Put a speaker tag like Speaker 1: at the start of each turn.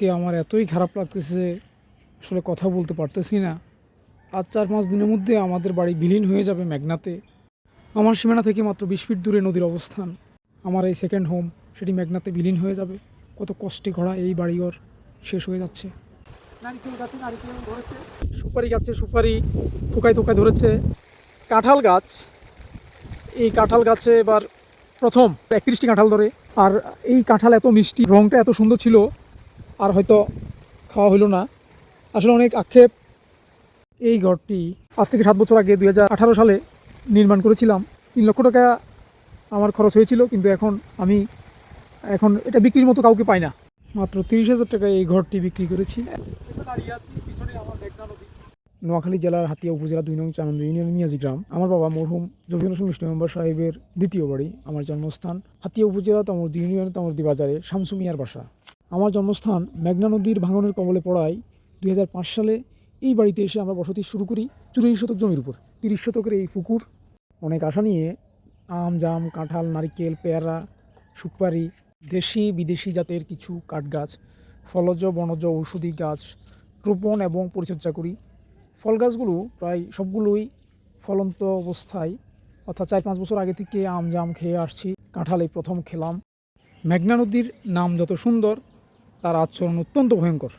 Speaker 1: আজকে আমার এতই খারাপ লাগতেছে আসলে কথা বলতে পারতেছি না। আজ চার পাঁচ দিনের মধ্যে আমাদের বাড়ি বিলীন হয়ে যাবে মেঘনাতে। আমার সীমানা থেকে মাত্র বিশ ফিট দূরে নদীর অবস্থান। আমার এই সেকেন্ড হোম সেটি মেঘনাতে বিলীন হয়ে যাবে। কত কষ্টে গড়া এই বাড়িঘর শেষ হয়ে যাচ্ছে। নারিকেল গাছে নারিকেল সুপারি গাছে সুপারি থোকায় থোকায় ধরেছে। কাঁঠাল গাছ, এই কাঁঠাল গাছে এবার প্রথম একত্রিশটি কাঁঠাল ধরে। আর এই কাঁঠাল এত মিষ্টি রঙটা এত সুন্দর ছিল। আর হয়তো খাওয়া হলো না। আসলে অনেক আক্ষেপ। এই ঘরটি আজ থেকে সাত বছর আগে দুই হাজার আঠারো সালে নির্মাণ করেছিলাম। তিন লক্ষ টাকা আমার খরচ হয়েছিল কিন্তু এখন আমি এখন এটা বিক্রির মতো কাউকে পাই না। মাত্র তিরিশ হাজার টাকায় এই ঘরটি বিক্রি করেছি। নোয়াখালী জেলার হাতিয়া উপজেলা দুই নং চানন্দ ইউনিয়ন মিয়াজি গ্রাম। আমার বাবা মরহুম জফির হোসেন মেম্বার সাহেবের দ্বিতীয় বাড়ি। আমার জন্মস্থান হাতিয়া উপজেলা তমরদি ইউনিয়ন তমরদি বাজারে শামসু মিয়ার বাসা। আমার জন্মস্থান মেঘনা নদীর ভাঙনের কবলে পড়ায় দু হাজার পাঁচ সালে এই বাড়িতে এসে আমরা বসতি শুরু করি চুরাশি শতক জমির উপর। তিরিশ শতকের এই পুকুর, অনেক আশা নিয়ে আম, জাম, কাঁঠাল, নারকেল, পেয়ারা, সুপারি, দেশি, বিদেশি জাতের কিছু কাঠ গাছ ফলজ, বনজ ঔষধি গাছ রোপণ এবং পরিচর্যা করি। ফল গাছগুলো প্রায় সবগুলোই ফলন্ত অবস্থায়, অর্থাৎ চার পাঁচ বছর আগে থেকে আম, জাম খেয়ে আসছি, কাঁঠাল এই প্রথম খেলাম। মেঘনা নদীর নাম যত সুন্দর তার আচরণ অত্যন্ত ভয়ঙ্কর।